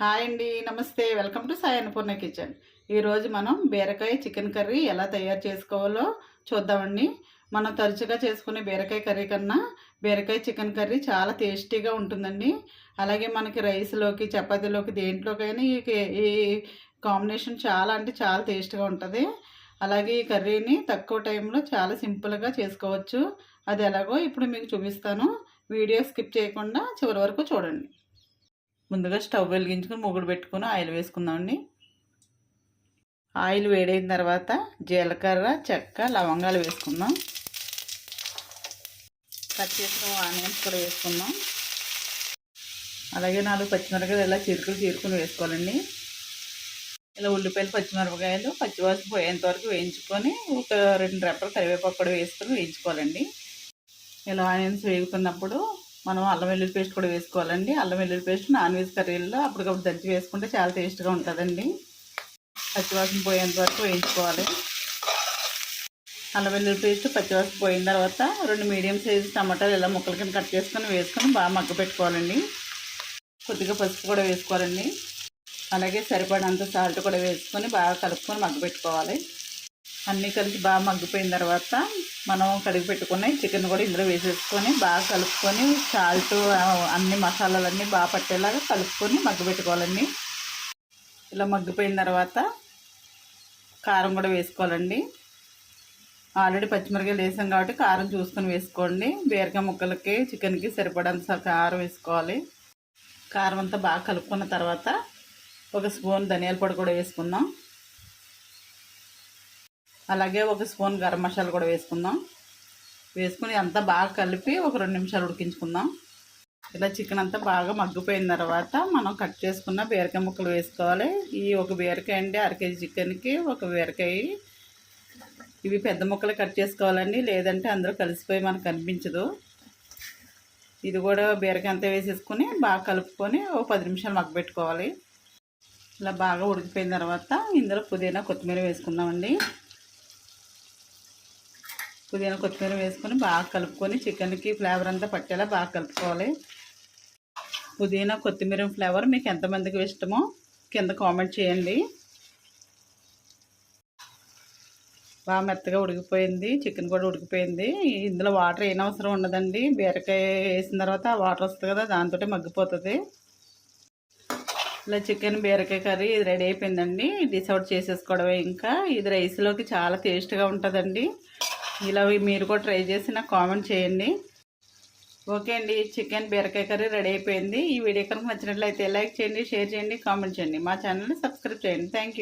Hi అండి నమస్తే. Welcome to Sai Annapurna kitchen ఈరోజు మనం బీరకాయ చికెన్ కర్రీ ఎలా తయారు చేసుకోవాలో చూద్దామండి. మనం తరచుగా చేసుకునే బీరకాయ కర్రీ కన్నా బీరకాయ చికెన్ కర్రీ చాలా టేస్టీగా ఉంటుందండి. అలాగే మనకి రైస్లోకి చపాతీలోకి దేంట్లోకైనా ఈ ఈ కాంబినేషన్ చాలా అంటే చాలా టేస్ట్గా ఉంటుంది. అలాగే ఈ కర్రీని తక్కువ టైంలో చాలా సింపుల్గా చేసుకోవచ్చు. అది ఎలాగో ఇప్పుడు మీకు చూపిస్తాను. వీడియో స్కిప్ చేయకుండా చివరి వరకు చూడండి. ముందుగా స్టవ్ వెలిగించుకొని ముగ్గుడు పెట్టుకొని ఆయిల్ వేసుకుందామండి. ఆయిల్ వేడైన తర్వాత జీలకర్ర చెక్క లవంగాలు వేసుకుందాం. కట్ చేసిన ఆనియన్స్ కూడా వేసుకుందాం. అలాగే నాలుగు పచ్చిమిరపకాయలు ఇలా చిరుకులు చీరుకుని వేసుకోవాలండి. ఇలా ఉల్లిపాయలు పచ్చిమిరపకాయలు పచ్చివాసన పోయేంత వరకు వేయించుకొని ఒక రెండు రెప్పలు కరివేపాకు కూడా వేసుకొని వేయించుకోవాలండి. ఇలా ఆనియన్స్ వేగుతున్నప్పుడు మనం అల్లం వెల్లుల్లి పేస్ట్ కూడా వేసుకోవాలండి. అల్లం వెల్లుల్లి పేస్ట్ నాన్ వెజ్ కర్రీల్లో అప్పటికప్పుడు దంచి వేసుకుంటే చాలా టేస్ట్గా ఉంటుందండి. పచ్చివాసన పోయేంత వరకు వేయించుకోవాలి. అల్లం వెల్లుల్లి పేస్ట్ పచ్చివాసన పోయిన తర్వాత రెండు మీడియం సైజు టమాటాలు ఇలా ముక్కల కింద కట్ చేసుకొని వేసుకొని బాగా మగ్గ పెట్టుకోవాలండి. కొద్దిగా పసుపు కూడా వేసుకోవాలండి. అలాగే సరిపడంత సాల్ట్ కూడా వేసుకొని బాగా కలుపుకొని మగ్గ పెట్టుకోవాలి. అన్నీ కలిసి బాగా మగ్గిపోయిన తర్వాత మనం కడిగి పెట్టుకున్న చికెన్ కూడా ఇందులో వేసేసుకొని బాగా కలుపుకొని సాల్ట్ అన్ని మసాలాలన్నీ బాగా పట్టేలాగా కలుపుకొని మగ్గ పెట్టుకోవాలండి ఇలా మగ్గిపోయిన తర్వాత కారం కూడా వేసుకోవాలండి. ఆల్రెడీ పచ్చిమిరకాయలు వేసాం కాబట్టి కారం చూసుకొని వేసుకోండి. బీరకాయ ముక్కలకి చికెన్కి సరిపడంత కారం వేసుకోవాలి. కారం అంతా బాగా కలుపుకున్న తర్వాత ఒక స్పూన్ ధనియాల పొడి కూడా వేసుకుందాం. అలాగే ఒక స్పూన్ గరం మసాలా కూడా వేసుకుందాం. వేసుకుని అంతా బాగా కలిపి ఒక రెండు నిమిషాలు ఉడికించుకుందాం. ఇలా చికెన్ అంతా బాగా మగ్గిపోయిన తర్వాత మనం కట్ చేసుకున్న బీరకాయ ముక్కలు వేసుకోవాలి. ఈ ఒక బీరకాయ అండి అర కేజీ చికెన్కి ఒక బీరకాయ. ఇవి పెద్ద ముక్కలు కట్ చేసుకోవాలండి. లేదంటే అందరూ కలిసిపోయి మనకు కనిపించదు ఇది కూడా బీరకాయ అంతా వేసేసుకొని బాగా కలుపుకొని ఒక పది నిమిషాలు మగ్గబెట్టుకోవాలి. ఇలా బాగా ఉడికిపోయిన తర్వాత ఇందులో పుదీనా కొత్తిమీర వేసుకుందామండి. పుదీనా కొత్తిమీర వేసుకొని బాగా కలుపుకొని చికెన్కి ఫ్లేవర్ అంతా పట్టేలా బాగా కలుపుకోవాలి. పుదీనా కొత్తిమీర ఫ్లేవర్ మీకు ఎంతమందికి ఇష్టమో కింద కామెంట్ చేయండి. బాగా మెత్తగా ఉడికిపోయింది చికెన్ కూడా ఉడికిపోయింది. ఇందులో వాటర్ ఏం అవసరం ఉండదండి. బీరకాయ వేసిన తర్వాత వాటర్ వస్తుంది కదా దాంతో మగ్గిపోతుంది. ఇలా చికెన్ బీరకాయ కర్రీ ఇది రెడీ అయిపోయిందండి. డిసౌట్ చేసేసుకోవడమే ఇంకా. ఇది రైస్లోకి చాలా టేస్ట్గా ఉంటుందండి. ఇలా మీరు కూడా ట్రై చేసి నాకు కామెంట్ చేయండి. ఓకే అండి చికెన్ బీరకాయ కర్రీ రెడీ అయిపోయింది. ఈ వీడియో కనుక నచ్చినట్లయితే లైక్ చేయండి షేర్ చేయండి కామెంట్ చేయండి. మా ఛానల్ని సబ్స్క్రైబ్ చేయండి. థ్యాంక్